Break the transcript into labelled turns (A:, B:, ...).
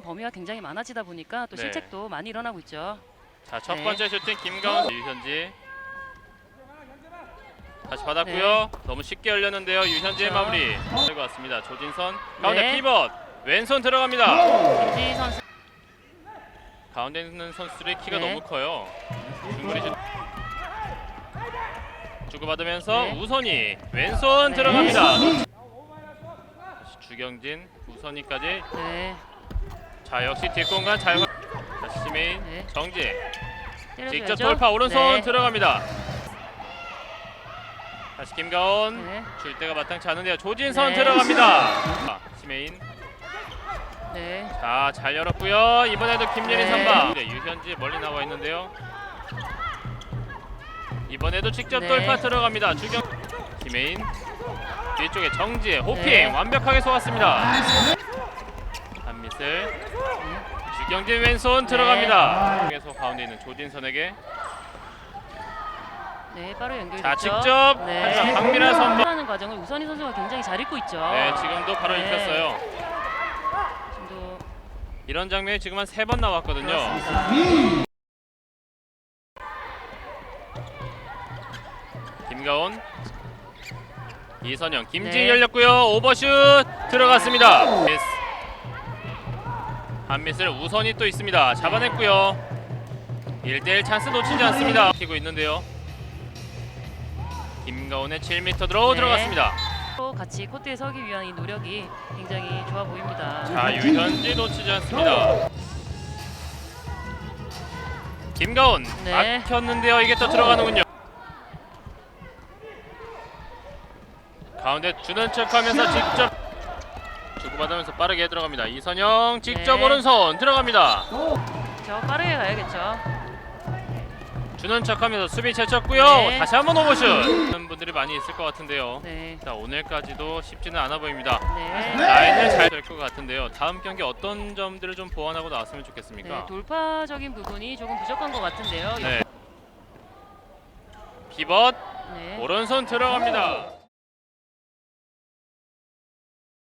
A: 범위가 굉장히 많아지다 보니까 또
B: 네.
A: 실책도 많이 일어나고 있죠.
B: 자, 첫
A: 네.
B: 번째 슈팅 김가은 유현지. 다시 받았고요. 너무 쉽게 열렸는데요. 유현지의
A: 네. 그렇죠.
B: 마무리. 될것 같습니다. 조진선 가운데
A: 네.
B: 피벗 왼손 들어갑니다.
A: 김지희 선수
B: 가운데 있는 선수들의 키가
A: 네.
B: 너무 커요. 중거리 슛. 주고받으면서
A: 네.
B: 우선이 왼손
A: 네.
B: 들어갑니다. 다시 주경진 우선이까지
A: 네,
B: 자 역시 뒷공간 잘 가- 다시 시메인
A: 네.
B: 정지
A: 때려줘야죠.
B: 직접 돌파 오른손
A: 네.
B: 들어갑니다. 다시 김가온
A: 네,
B: 줄 때가 마땅치 않은데요. 조진선
A: 네.
B: 들어갑니다. 자, 시메인
A: 네,
B: 자잘 열었고요. 이번에도 김예린
A: 네.
B: 선방. 네, 유현지 멀리 나와 있는데요. 이번에도 직접
A: 네.
B: 돌파 들어갑니다. 주경 김혜인 뒤쪽에 정지의 호핑
A: 네.
B: 완벽하게 속았습니다. 한미슬 주경진 왼손 들어갑니다. 쪽에서 가운데 있는 조진선에게
A: 네, 빠르게 연결됐죠.
B: 자 직접
A: 네.
B: 하지만 강민아 선방.
A: 하는 과정을 우선희 선수가 굉장히 잘 읽고 있죠.
B: 네 지금도 바로
A: 네.
B: 입혔어요.
A: 지금도
B: 이런 장면이 지금 한 세 번 나왔거든요. 김가온 이선영 김지희
A: 네.
B: 열렸고요 오버슛 들어갔습니다 예스. 한미슬 우선이 또 있습니다. 잡아냈고요. 1대1 찬스 놓치지 않습니다. 키고 있는데요. 김가온의 7m 드로우
A: 네.
B: 들어갔습니다.
A: 또 같이 코트에 서기 위한 이 노력이 굉장히 좋아 보입니다.
B: 자 유현지 놓치지 않습니다. 김가온
A: 네.
B: 막혔는데요. 이게 또 들어가는군요. 가운데 주는 척하면서 직접 주고받으면서 빠르게 들어갑니다 이선영 직접
A: 네.
B: 오른손 들어갑니다
A: 저 빠르게 가야겠죠.
B: 주는 척하면서 수비 제쳤고요
A: 네.
B: 다시 한번 오버슛 하는 분들이 많이 있을 것 같은데요
A: 네,
B: 자 오늘까지도 쉽지는 않아 보입니다
A: 네.
B: 라인을 잘 될 것 같은데요 다음 경기 어떤 점들을 좀 보완하고 나왔으면 좋겠습니까
A: 네, 돌파적인 부분이 조금 부족한 것 같은데요.
B: 네. 피벗
A: 네.
B: 오른손 들어갑니다.